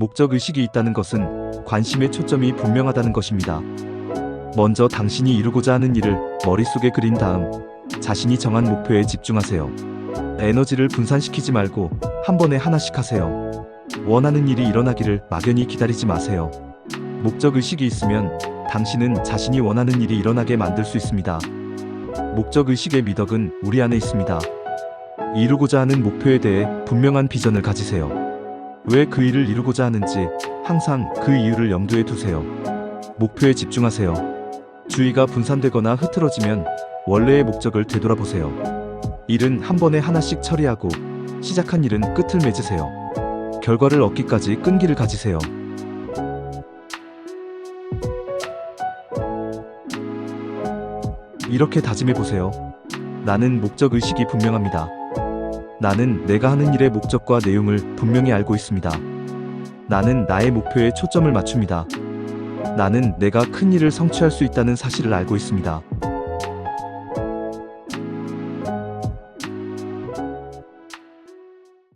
목적 의식이 있다는 것은 관심의 초점이 분명하다는 것입니다. 먼저 당신이 이루고자 하는 일을 머릿속에 그린 다음 자신이 정한 목표에 집중하세요. 에너지를 분산시키지 말고 한 번에 하나씩 하세요. 원하는 일이 일어나기를 막연히 기다리지 마세요. 목적 의식이 있으면 당신은 자신이 원하는 일이 일어나게 만들 수 있습니다. 목적 의식의 미덕은 우리 안에 있습니다. 이루고자 하는 목표에 대해 분명한 비전을 가지세요. 왜 그 일을 이루고자 하는지 항상 그 이유를 염두에 두세요. 목표에 집중하세요. 주의가 분산되거나 흐트러지면 원래의 목적을 되돌아보세요. 일은 한 번에 하나씩 처리하고 시작한 일은 끝을 맺으세요. 결과를 얻기까지 끈기를 가지세요. 이렇게 다짐해 보세요. 나는 목적 의식이 분명합니다. 나는 내가 하는 일의 목적과 내용을 분명히 알고 있습니다. 나는 나의 목표에 초점을 맞춥니다. 나는 내가 큰 일을 성취할 수 있다는 사실을 알고 있습니다.